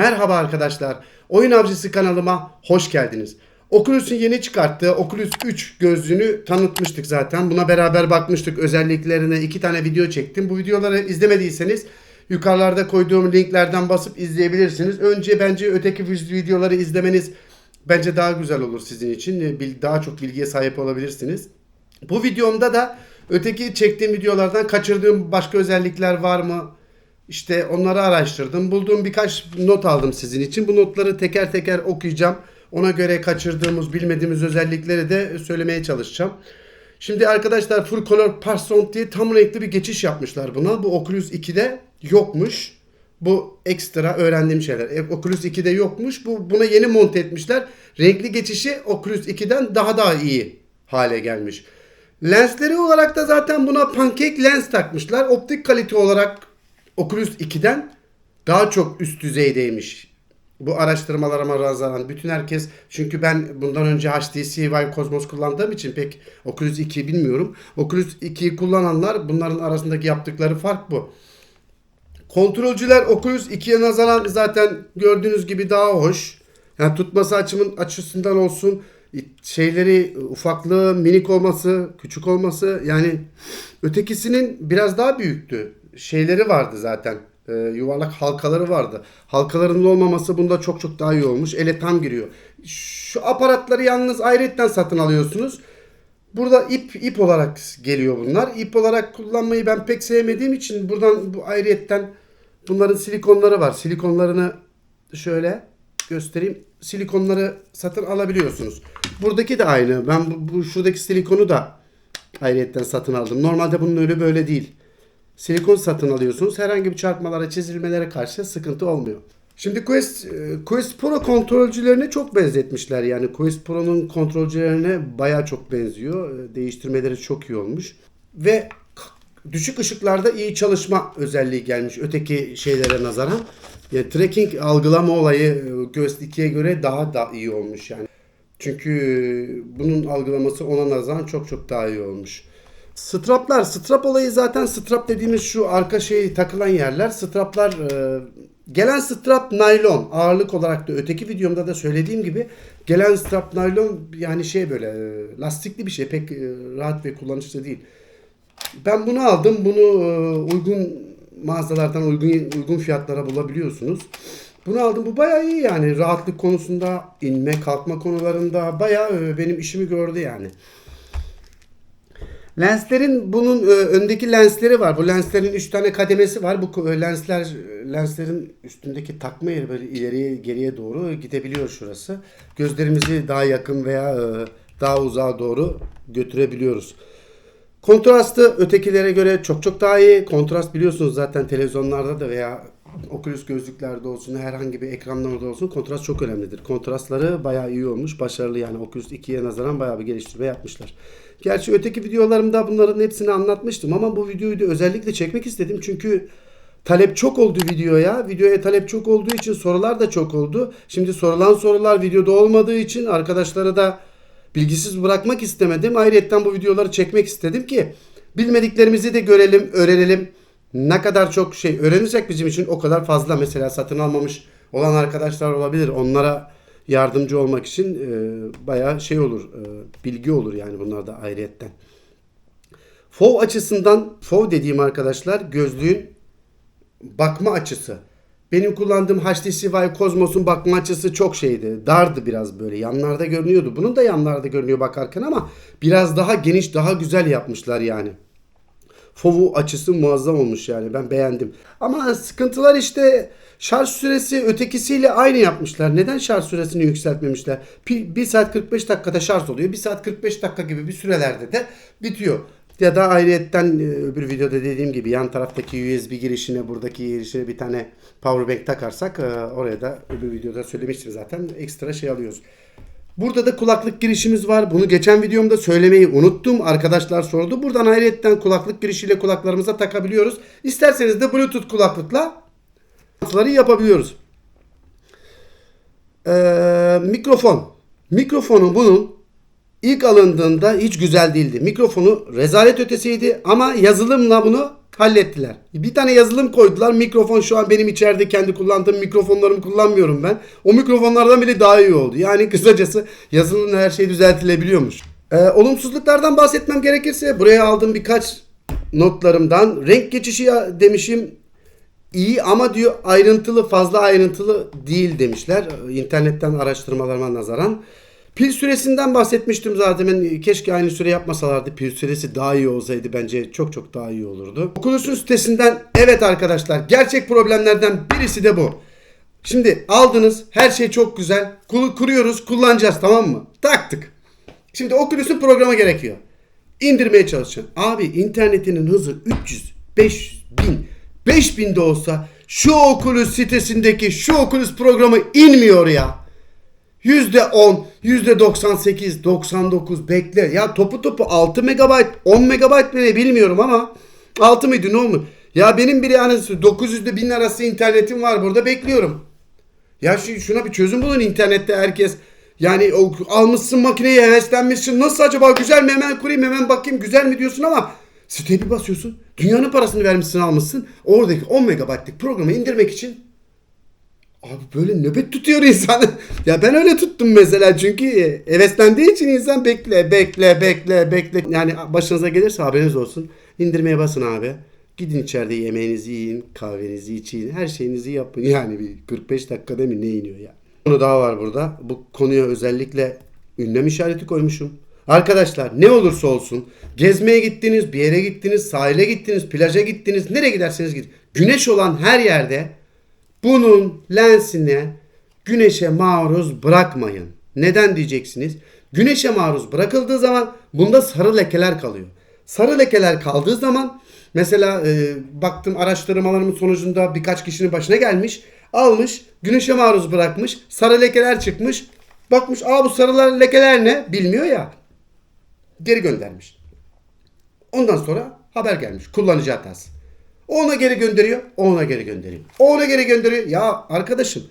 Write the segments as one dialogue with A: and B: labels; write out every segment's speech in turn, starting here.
A: Merhaba arkadaşlar. Oyun Avcısı kanalıma hoş geldiniz. Oculus'un yeni çıkarttığı Oculus 3 gözlüğünü tanıtmıştık zaten. Buna beraber bakmıştık özelliklerine. iki tane video çektim. Bu videoları izlemediyseniz yukarılarda koyduğum linklerden basıp izleyebilirsiniz. Önce bence öteki videoları izlemeniz bence daha güzel olur sizin için. Bil- Daha çok bilgiye sahip olabilirsiniz. Bu videomda da öteki çektiğim videolardan kaçırdığım başka özellikler var mı? İşte onları araştırdım. Bulduğum birkaç not aldım sizin için. Bu notları teker teker okuyacağım. Ona göre kaçırdığımız, bilmediğimiz özellikleri de söylemeye çalışacağım. Şimdi arkadaşlar Full Color Parsons diye tam renkli bir geçiş yapmışlar buna. Bu Oculus 2'de yokmuş. Bu ekstra öğrendiğim şeyler. E, Oculus 2'de yokmuş. Bu buna yeni monte etmişler. Renkli geçişi Oculus 2'den daha daha iyi hale gelmiş. Lensleri olarak da zaten buna pancake lens takmışlar. Optik kalite olarak Oculus 2'den daha çok üst düzeydeymiş. Bu araştırmalarıma nazaran bütün herkes çünkü ben bundan önce HTC Vive Cosmos kullandığım için pek Oculus 2'yi bilmiyorum. Oculus 2'yi kullananlar bunların arasındaki yaptıkları fark bu. Kontrolcüler Oculus 2'ye nazaran zaten gördüğünüz gibi daha hoş. Yani tutması açımın açısından olsun şeyleri ufaklığı minik olması, küçük olması yani ötekisinin biraz daha büyüktü. Şeyleri vardı zaten. Ee, yuvarlak halkaları vardı. Halkalarının olmaması bunda çok çok daha iyi olmuş. Ele tam giriyor. Şu aparatları yalnız ayrıyetten satın alıyorsunuz. Burada ip ip olarak geliyor bunlar. İp olarak kullanmayı ben pek sevmediğim için buradan bu ayrıyetten bunların silikonları var. Silikonlarını şöyle göstereyim. Silikonları satın alabiliyorsunuz. Buradaki de aynı. Ben bu, bu şuradaki silikonu da ayrıyetten satın aldım. Normalde bunun öyle böyle değil. Silikon satın alıyorsunuz. Herhangi bir çarpmalara, çizilmelere karşı sıkıntı olmuyor. Şimdi Quest, e, Quest Pro kontrolcülerine çok benzetmişler. Yani Quest Pro'nun kontrolcülerine baya çok benziyor. E, Değiştirmeleri çok iyi olmuş. Ve düşük ışıklarda iyi çalışma özelliği gelmiş öteki şeylere nazaran. Yani tracking algılama olayı e, Quest 2'ye göre daha da iyi olmuş yani. Çünkü bunun algılaması ona nazaran çok çok daha iyi olmuş. Straplar, strap olayı zaten strap dediğimiz şu arka şey takılan yerler. Straplar e, gelen strap naylon ağırlık olarak da öteki videomda da söylediğim gibi gelen strap naylon yani şey böyle e, lastikli bir şey pek e, rahat ve kullanışlı değil. Ben bunu aldım. Bunu e, uygun mağazalardan uygun uygun fiyatlara bulabiliyorsunuz. Bunu aldım. Bu bayağı iyi yani. Rahatlık konusunda, inme kalkma konularında bayağı e, benim işimi gördü yani. Lenslerin bunun e, öndeki lensleri var. Bu lenslerin 3 tane kademesi var. Bu e, lensler lenslerin üstündeki takma yeri böyle ileriye geriye doğru gidebiliyor şurası. Gözlerimizi daha yakın veya e, daha uzağa doğru götürebiliyoruz. Kontrastı ötekilere göre çok çok daha iyi. Kontrast biliyorsunuz zaten televizyonlarda da veya Oculus gözlüklerde olsun herhangi bir ekranlarda olsun kontrast çok önemlidir. Kontrastları bayağı iyi olmuş. Başarılı yani Oculus 2'ye nazaran bayağı bir geliştirme yapmışlar. Gerçi öteki videolarımda bunların hepsini anlatmıştım ama bu videoyu da özellikle çekmek istedim. Çünkü talep çok oldu videoya. Videoya talep çok olduğu için sorular da çok oldu. Şimdi sorulan sorular videoda olmadığı için arkadaşlara da bilgisiz bırakmak istemedim. Ayrıca bu videoları çekmek istedim ki bilmediklerimizi de görelim, öğrenelim. Ne kadar çok şey öğrenirsek bizim için o kadar fazla mesela satın almamış olan arkadaşlar olabilir. Onlara yardımcı olmak için e, bayağı şey olur, e, bilgi olur yani bunlar da ayrıyetten. FOV açısından, FOV dediğim arkadaşlar gözlüğün bakma açısı. Benim kullandığım Vive Cosmos'un bakma açısı çok şeydi. Dardı biraz böyle. Yanlarda görünüyordu. Bunun da yanlarda görünüyor bakarken ama biraz daha geniş, daha güzel yapmışlar yani. FOV'u açısı muazzam olmuş yani. Ben beğendim. Ama sıkıntılar işte şarj süresi ötekisiyle aynı yapmışlar. Neden şarj süresini yükseltmemişler? 1 saat 45 dakikada şarj oluyor. 1 saat 45 dakika gibi bir sürelerde de bitiyor. Ya da ayrıyetten e, öbür videoda dediğim gibi yan taraftaki USB girişine buradaki girişine bir tane powerbank takarsak e, oraya da öbür videoda söylemiştim zaten ekstra şey alıyoruz. Burada da kulaklık girişimiz var. Bunu geçen videomda söylemeyi unuttum. Arkadaşlar sordu. Buradan ayrıyetten kulaklık girişiyle kulaklarımıza takabiliyoruz. İsterseniz de Bluetooth kulaklıkla yapabiliyoruz. Ee, mikrofon. Mikrofonu bunun ilk alındığında hiç güzel değildi. Mikrofonu rezalet ötesiydi ama yazılımla bunu hallettiler. Bir tane yazılım koydular. Mikrofon şu an benim içeride kendi kullandığım mikrofonlarımı kullanmıyorum ben. O mikrofonlardan bile daha iyi oldu. Yani kısacası yazılımla her şey düzeltilebiliyormuş. Ee, olumsuzluklardan bahsetmem gerekirse buraya aldığım birkaç notlarımdan renk geçişi demişim iyi ama diyor ayrıntılı fazla ayrıntılı değil demişler. İnternetten araştırmalarıma nazaran. Pil süresinden bahsetmiştim zaten. Ben keşke aynı süre yapmasalardı. Pil süresi daha iyi olsaydı bence çok çok daha iyi olurdu. Oculus'un sitesinden evet arkadaşlar gerçek problemlerden birisi de bu. Şimdi aldınız her şey çok güzel. Kul- kuruyoruz kullanacağız tamam mı? Taktık. Şimdi Oculus'un programı gerekiyor. İndirmeye çalışacaksın. Abi internetinin hızı 300, 500, 1000, 5000 de olsa şu Oculus sitesindeki şu Oculus programı inmiyor ya. %10, %98, 99 bekle. Ya topu topu 6 MB, 10 MB mi ne bilmiyorum ama 6 mıydı ne olmuş? Ya benim biri yani 900 ile 1000 arası internetim var burada bekliyorum. Ya şu, şuna bir çözüm bulun internette herkes. Yani o, almışsın makineyi heveslenmişsin. Nasıl acaba güzel mi hemen kurayım hemen bakayım güzel mi diyorsun ama siteye bir basıyorsun. Dünyanın parasını vermişsin almışsın. Oradaki 10 megabaytlık programı indirmek için Abi böyle nöbet tutuyor insan. ya ben öyle tuttum mesela çünkü heveslendiği için insan bekle bekle bekle bekle. Yani başınıza gelirse haberiniz olsun. İndirmeye basın abi. Gidin içeride yemeğinizi yiyin, kahvenizi için, her şeyinizi yapın. Yani bir 45 dakikada mı ne iniyor ya. Konu daha var burada. Bu konuya özellikle ünlem işareti koymuşum. Arkadaşlar ne olursa olsun gezmeye gittiniz, bir yere gittiniz, sahile gittiniz, plaja gittiniz, nereye giderseniz gidin. Güneş olan her yerde bunun lensine güneşe maruz bırakmayın. Neden diyeceksiniz? Güneşe maruz bırakıldığı zaman bunda sarı lekeler kalıyor. Sarı lekeler kaldığı zaman mesela e, baktım araştırmalarımın sonucunda birkaç kişinin başına gelmiş. Almış güneşe maruz bırakmış sarı lekeler çıkmış. Bakmış aa bu sarı lekeler ne bilmiyor ya. Geri göndermiş. Ondan sonra haber gelmiş kullanıcı hatası. Ona geri gönderiyor, ona geri gönderiyor. Ona geri gönderiyor. Ya arkadaşım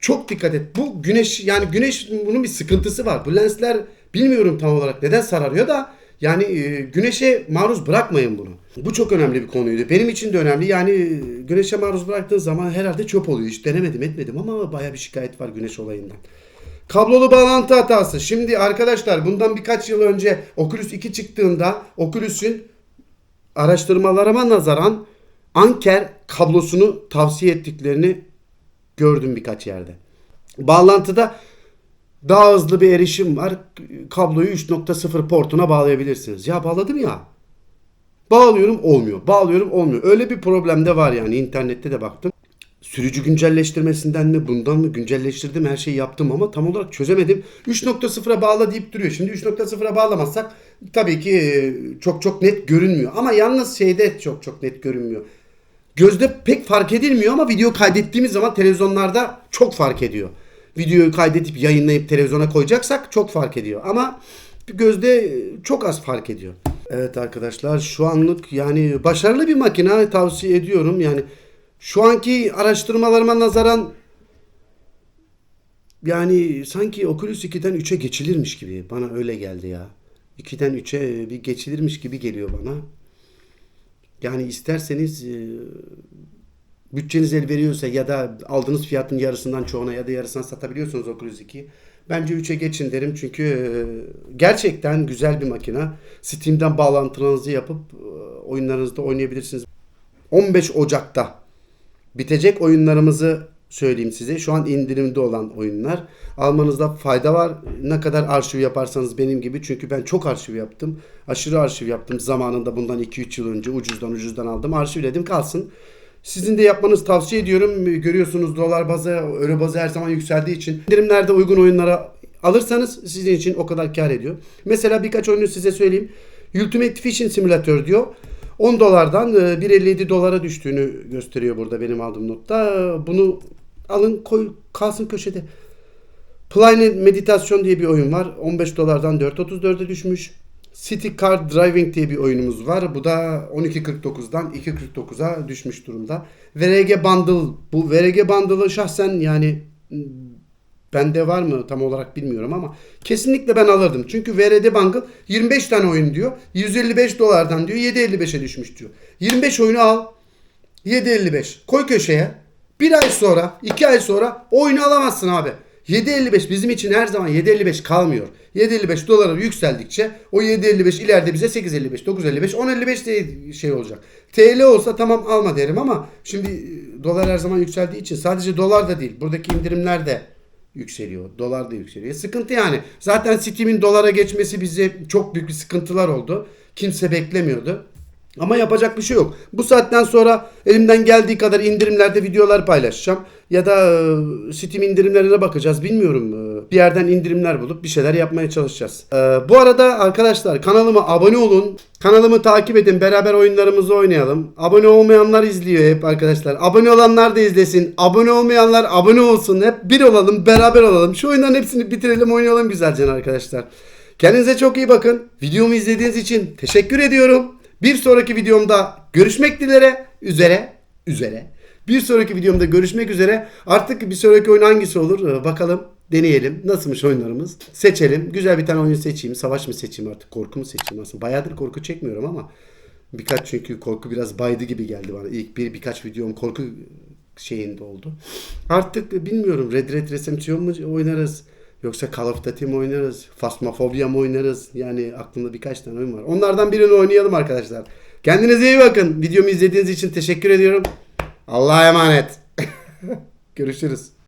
A: çok dikkat et. Bu güneş yani güneş bunun bir sıkıntısı var. Bu lensler bilmiyorum tam olarak neden sararıyor da yani e, güneşe maruz bırakmayın bunu. Bu çok önemli bir konuydu. Benim için de önemli. Yani e, güneşe maruz bıraktığın zaman herhalde çöp oluyor. Hiç denemedim etmedim ama baya bir şikayet var güneş olayından. Kablolu bağlantı hatası. Şimdi arkadaşlar bundan birkaç yıl önce Oculus 2 çıktığında Oculus'un araştırmalarıma nazaran Anker kablosunu tavsiye ettiklerini gördüm birkaç yerde. Bağlantıda daha hızlı bir erişim var. Kabloyu 3.0 portuna bağlayabilirsiniz. Ya bağladım ya. Bağlıyorum olmuyor. Bağlıyorum olmuyor. Öyle bir problem de var yani. internette de baktım. Sürücü güncelleştirmesinden mi bundan mı güncelleştirdim her şeyi yaptım ama tam olarak çözemedim. 3.0'a bağla deyip duruyor. Şimdi 3.0'a bağlamazsak tabii ki e, çok çok net görünmüyor. Ama yalnız şeyde çok çok net görünmüyor. Gözde pek fark edilmiyor ama video kaydettiğimiz zaman televizyonlarda çok fark ediyor. Videoyu kaydedip yayınlayıp televizyona koyacaksak çok fark ediyor. Ama gözde çok az fark ediyor. Evet arkadaşlar şu anlık yani başarılı bir makine tavsiye ediyorum. Yani şu anki araştırmalarıma nazaran yani sanki Oculus 2'den 3'e geçilirmiş gibi. Bana öyle geldi ya. 2'den 3'e bir geçilirmiş gibi geliyor bana. Yani isterseniz e, bütçeniz el veriyorsa ya da aldığınız fiyatın yarısından çoğuna ya da yarısına satabiliyorsunuz Oculus 2. Bence 3'e geçin derim çünkü e, gerçekten güzel bir makine. Steam'den bağlantılarınızı yapıp e, oyunlarınızda oynayabilirsiniz. 15 Ocak'ta bitecek oyunlarımızı söyleyeyim size. Şu an indirimde olan oyunlar. Almanızda fayda var. Ne kadar arşiv yaparsanız benim gibi. Çünkü ben çok arşiv yaptım. Aşırı arşiv yaptım. Zamanında bundan 2-3 yıl önce ucuzdan ucuzdan aldım. Arşivledim kalsın. Sizin de yapmanızı tavsiye ediyorum. Görüyorsunuz dolar bazı, euro bazı her zaman yükseldiği için indirimlerde uygun oyunlara alırsanız sizin için o kadar kar ediyor. Mesela birkaç oyunu size söyleyeyim. Ultimate Fishing Simulator diyor. 10 dolardan e, 1.57 dolara düştüğünü gösteriyor burada benim aldığım notta. Bunu alın koy kalsın köşede. Planet Meditasyon diye bir oyun var. 15 dolardan 4.34'e düşmüş. City Car Driving diye bir oyunumuz var. Bu da 12.49'dan 2.49'a düşmüş durumda. VRG Bundle. Bu VRG Bundle'ı şahsen yani Bende var mı tam olarak bilmiyorum ama kesinlikle ben alırdım. Çünkü VRD Bungle 25 tane oyun diyor. 155 dolardan diyor 7.55'e düşmüş diyor. 25 oyunu al. 7.55 koy köşeye. Bir ay sonra, iki ay sonra oyunu alamazsın abi. 7.55 bizim için her zaman 7.55 kalmıyor. 7.55 dolara yükseldikçe o 7.55 ileride bize 8.55, 9.55, 10.55 de şey olacak. TL olsa tamam alma derim ama şimdi e, dolar her zaman yükseldiği için sadece dolar da değil. Buradaki indirimler de yükseliyor. Dolar da yükseliyor. Sıkıntı yani. Zaten Steam'in dolara geçmesi bize çok büyük bir sıkıntılar oldu. Kimse beklemiyordu. Ama yapacak bir şey yok. Bu saatten sonra elimden geldiği kadar indirimlerde videolar paylaşacağım. Ya da e, Steam indirimlerine bakacağız. Bilmiyorum. E, Bir yerden indirimler bulup bir şeyler yapmaya çalışacağız. E, Bu arada arkadaşlar kanalıma abone olun. Kanalımı takip edin. Beraber oyunlarımızı oynayalım. Abone olmayanlar izliyor hep arkadaşlar. Abone olanlar da izlesin. Abone olmayanlar abone olsun. Hep bir olalım. Beraber olalım. Şu oyunların hepsini bitirelim oynayalım güzelce arkadaşlar. Kendinize çok iyi bakın. Videomu izlediğiniz için teşekkür ediyorum. Bir sonraki videomda görüşmek dilere üzere üzere. Bir sonraki videomda görüşmek üzere. Artık bir sonraki oyun hangisi olur? Ee, Bakalım deneyelim. Nasılmış oyunlarımız? Seçelim. Güzel bir tane oyun seçeyim. Savaş mı seçeyim artık? Korku mu seçeyim aslında? Bayağıdır korku çekmiyorum ama birkaç çünkü korku biraz baydı gibi geldi bana. İlk bir birkaç videom korku şeyinde oldu. Artık bilmiyorum Red Red Redemption mu oynarız? Yoksa Call of Duty mi oynarız? Phasmophobia mı oynarız? Yani aklımda birkaç tane oyun var. Onlardan birini oynayalım arkadaşlar. Kendinize iyi bakın. Videomu izlediğiniz için teşekkür ediyorum. Allah'a emanet. Görüşürüz.